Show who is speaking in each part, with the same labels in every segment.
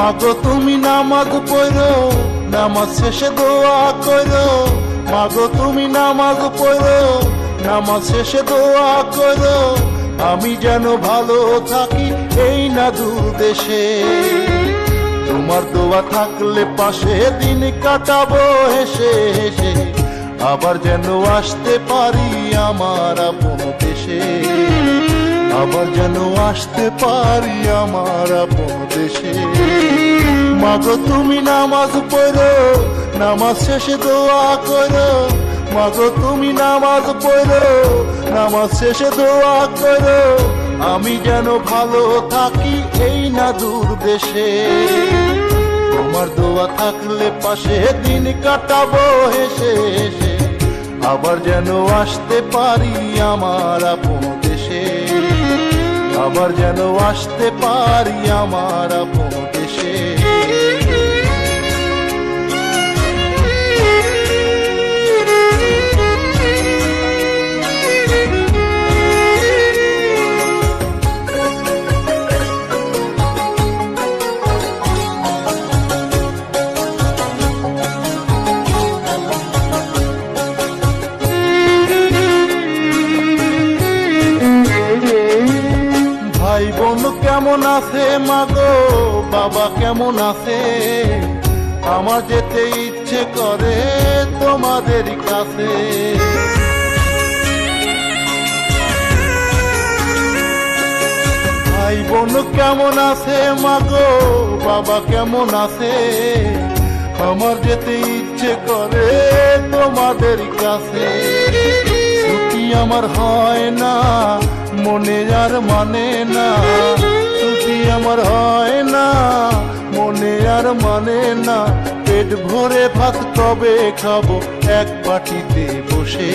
Speaker 1: মাগো, তুমি নামাজ পড়ো নামাজ শেষে দোয়া করো। মাগো, তুমি নামাজ পড়ো নামাজ শেষে দোয়া করো। আমি যেন ভালো থাকি এই না দেশে। তোমার দোয়া থাকলে পাশে দিন কাটাবো হেসে হেসে। আবার যেন আসতে পারি আমার আপন দেশে। আবার যেন আসতে পারি আমার আপন দেশে মাগো, তুমি নামাজ পড়ো, নামাজ শেষে দোয়া করো। মাগো, তুমি নামাজ পড়ো, নামাজ শেষে দোয়া করো। আমি যেন ভালো থাকি এই না দূর দেশে তোমার দোয়া থাকলে পাশে দিন কাটাবো হেসে হেসে। আবার যেন আসতে পারি আমার আপন দেশে আবার যেন আসতে পারি আমার আপন দেশে। কেমন আছে মা মাগো? বাবা কেমন আছে? আমার যেতে ইচ্ছে করে তোমাদের কাছে। ভাই বোন কেমন আছে মা মাগো? বাবা কেমন আছে? আমার যেতে ইচ্ছে করে তোমাদের কাছে। আমার হয় না, মনে আর মানে না। আমার হয় না, মনে আর মানে না। পেট ভরে ভাত তবে খাব, এক পাটিতে বসে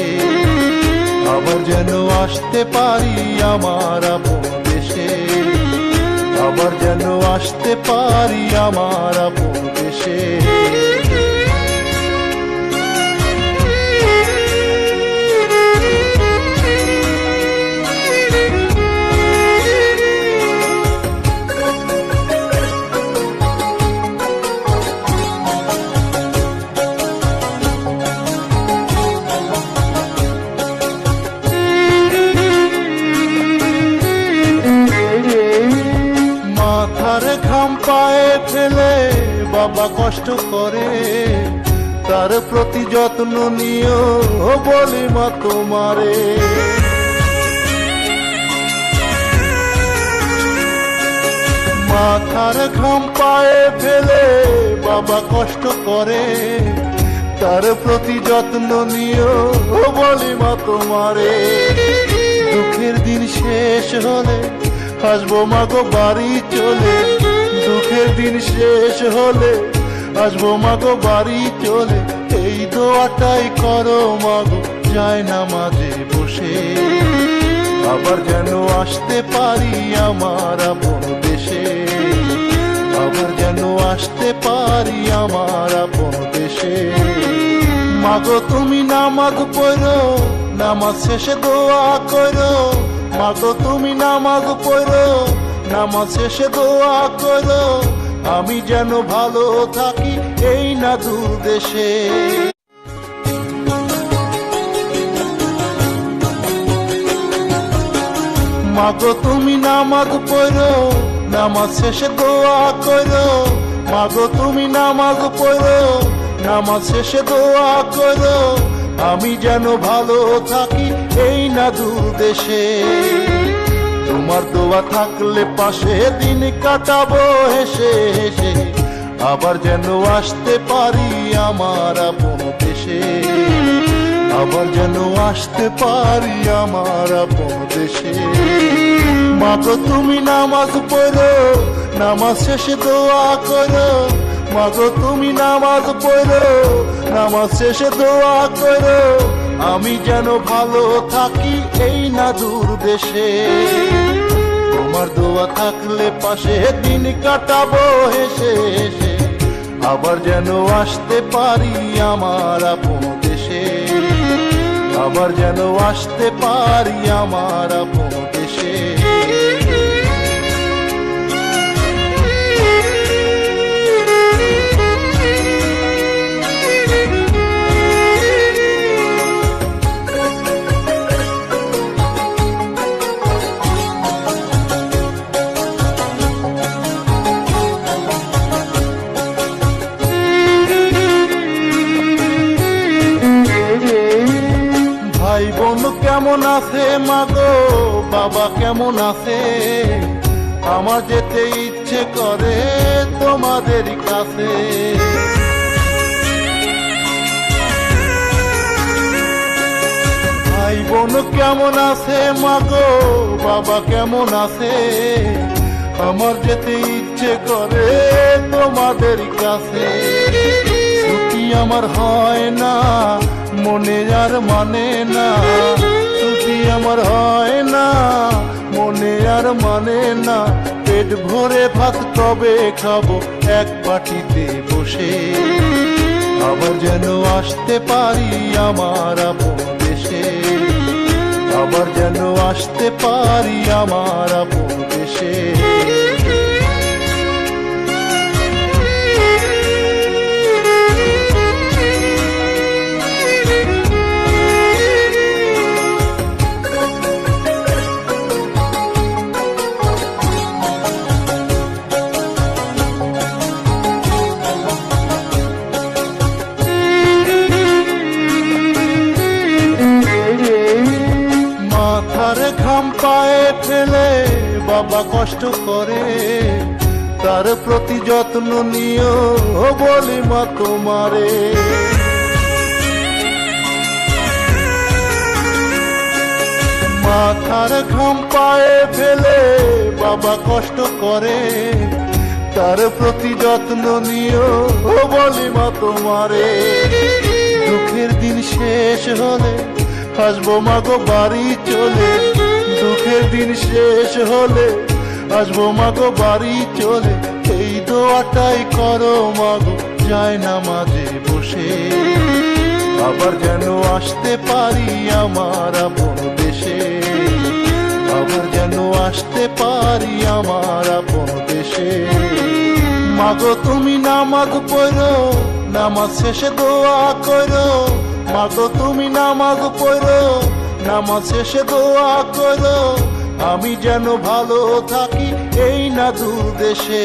Speaker 1: আবার যেন আসতে পারি আমার আপন দেশে। আবার যেন আসতে পারি আমার আপন দেশে। বাবা কষ্ট করে, তার প্রতি যত্ন নিও বলি মা তোমারে। মাথার ঘাম পায়ে ফেলে বাবা কষ্ট করে, তার প্রতি যত্ন নিও বলি মা তোমারে। দুঃখের দিন শেষ হলে আসব মাগো বাড়ি চলে। দুঃখের দিন শেষ হলে আসব মা মাগো, বাড়ি চলে। এই দোয়াটাই করো মাগো, যায় না মাঝে বসে। আবার যেন আসতে পারি আমার আপন দেশে। আবার যেন আসতে পারি আমার আপন দেশে। মাগো, তুমি নামাজ পড়ো, নামাজ শেষে দোয়া করো। মাগো, তুমি নামাজ পড়ো নামাজ শেষে দোয়া করো আমি যেন ভালো থাকি এই না দূর দেশে। মাগো, তুমি নামাজ পড়ো, নামাজ শেষে দোয়া করো। মাগো, তুমি নামাজ পড়ো, নামাজ শেষে দোয়া করো। আমি যেন ভালো থাকি এই না দূর দেশে। তোমার দোয়া থাকলে পাশে দিন কাটাবো হেসে হেসে। আবার যেন আসতে পারি আমার আপন দেশে। আবার যেন আসতে পারি আমার আপন দেশে। মাগো তুমি নামাজ পড়ো, নামাজ শেষে দোয়া করো মাগো তুমি নামাজ পড়ো, নামাজ শেষে দোয়া করো। আমি যেন ভালো থাকি এই না দূর দেশে। তোমার দোয়া থাকলে পাশে দিন কাটাবো হেসে হেসে। আবার যেন আসতে পারি আমার আপন দেশে। আবার যেন আসতে পারি আমার আপন দেশে। আছে মা মাগো বাবা কেমন আছে? আমার যেতে ইচ্ছে করে তোমাদের কাছে। ভাই বোন কেমন আছে মা মাগো বাবা কেমন আছে? আমার যেতে ইচ্ছে করে তোমাদের কাছে। আমার হয় না মনে আর মানে না ছুটি আমার হয় না। মনে আর মানে না, পেট ভরে ভাত কবে খাব, এক পাটিতে বসে। আবার যেন আসতে পারি আমার আপন দেশে। আবার যেন আসতে পারি আমার আপন দেশে। বাবা কষ্ট করে, তার প্রতি যত্ন নিও বলি মা তোমারে। মাথার ঘাম পায়ে ফেলে বাবা কষ্ট করে, তার প্রতি যত্ন নিও বলি মা তোমারে। দুঃখের দিন শেষ হলে আসব মাগো বাড়ি চলে। দুঃখের দিন শেষ হলে আসব মা মাগো বাড়ি চলে। এই দোয়াটাই করো মাগো যায় না মাঝে বসে। আবার যেন আসতে পারি আমার আপন দেশে। আবার যেন আসতে পারি আমার আপন দেশে। মাগো তুমি নামাজ পড়ো, নামাজ শেষে দোয়া করো। মাগো তুমি নামাজ পড়ো নামাজ শেষে দোয়া করো আমি যেন ভালো থাকি এই না দূর দেশে।